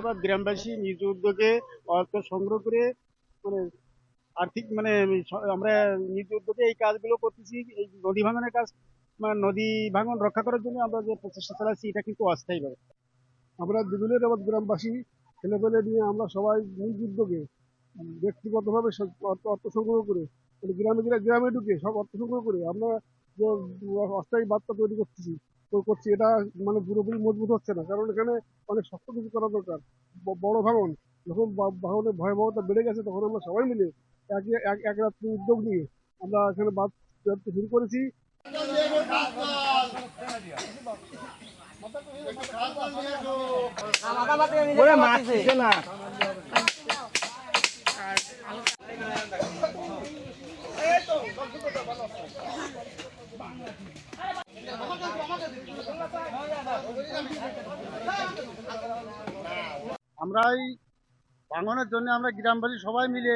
এবার গ্রামবাসী নিজ উদ্যোগে অর্থ সংগ্রহ করে মানে আর্থিক মানে আমরা নিজ উদ্যোগে এই কাজগুলো করতেছি, এই নদী ভাঙনের কাজ মানে নদী ভাঙন রক্ষা করার জন্য আমরা যে প্রচেষ্টা চালাচ্ছি, এটা কিন্তু অস্থায়ী ভাবে আমরা দুজনের আবার গ্রামবাসী, ছেলেপেলে নিয়ে আমরা সবাই নিজ উদ্যোগে, ব্যক্তিগতভাবে অর্থ সংগ্রহ করে মানে গ্রামে গ্রামে ঢুকে সব অর্থ সংগ্রহ করে আমরা যে অস্থায়ী বার্তা তৈরি করতেছি করছি, এটা মানে পুরোপুরি মজবুত হচ্ছে না। কারণ এখানে অনেক শক্ত কিছু করা দরকার। বড় ভাঙন যখন ভাঙনের ভয়াবহতা বেড়ে গেছে, তখন আমরা সবাই মিলে এক এক রাত্রি উদ্যোগ নিয়ে আমরা এখানে বাদ শুরু করেছি। আমরা এই ভাঙনের জন্য আমরা গ্রামবাসী সবাই মিলে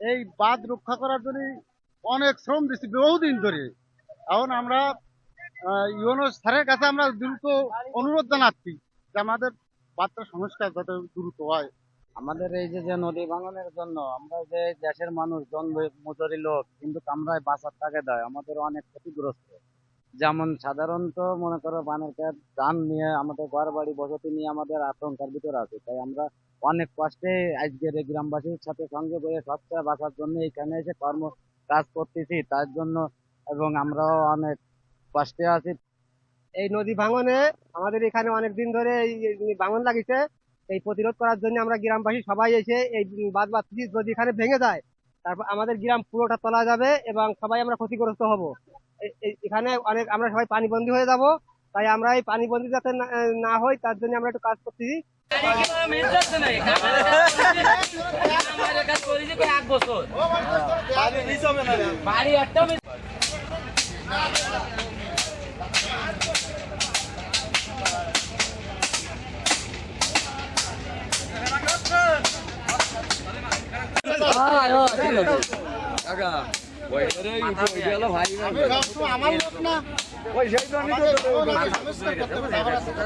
এই বাঁধ রক্ষা করার জন্য অনেক শ্রম দিচ্ছি বহুদিন ধরে। এখন আমরা ইউনো স্যারের কাছে আমরা দ্রুত অনুরোধ জানাচ্ছি যে আমাদের বাঁধটা সংস্কার যাতে দ্রুত হয়। আমাদের এই যে যে নদী ভাঙনের জন্য আমরা যে দেশের মানুষ জন মজুরি লোক, কিন্তু আমরা বাঁচার টাকা দেয় আমাদের অনেক ক্ষতিগ্রস্ত। যেমন সাধারণত মনে করো বানের কাজ, ধান নিয়ে আমাদের ঘর বাড়ি বসতি নিয়ে আমাদের আতঙ্কের ভিতরে আছে। তাই আমরা অনেক কষ্টে আজকের এই গ্রামবাসীর সাথে সঙ্গে করে সবচেয়ে বাঁচার জন্য এখানে এসে কর্ম কাজ করতেছি, তার জন্য এবং আমরাও অনেক কষ্টে আছি। এই নদী ভাঙনে আমাদের এখানে অনেক দিন ধরে এই ভাঙন লাগিছে। এই প্রতিরোধ করার জন্য আমরা গ্রামবাসী সবাই এসে এই বাদ বাদ যদি এখানে ভেঙে যায়, তারপর আমাদের গ্রাম পুরোটা তোলা যাবে এবং সবাই আমরা ক্ষতিগ্রস্ত হব। এখানে অনেক আমরা সবাই পানিবন্দী হয়ে যাব। তাই আমরা এই পানিবন্দী যাতে না- না হই তার জন্য আমরা একটু কাজ করতেছি। বাড়ি একটা আমার লোক না।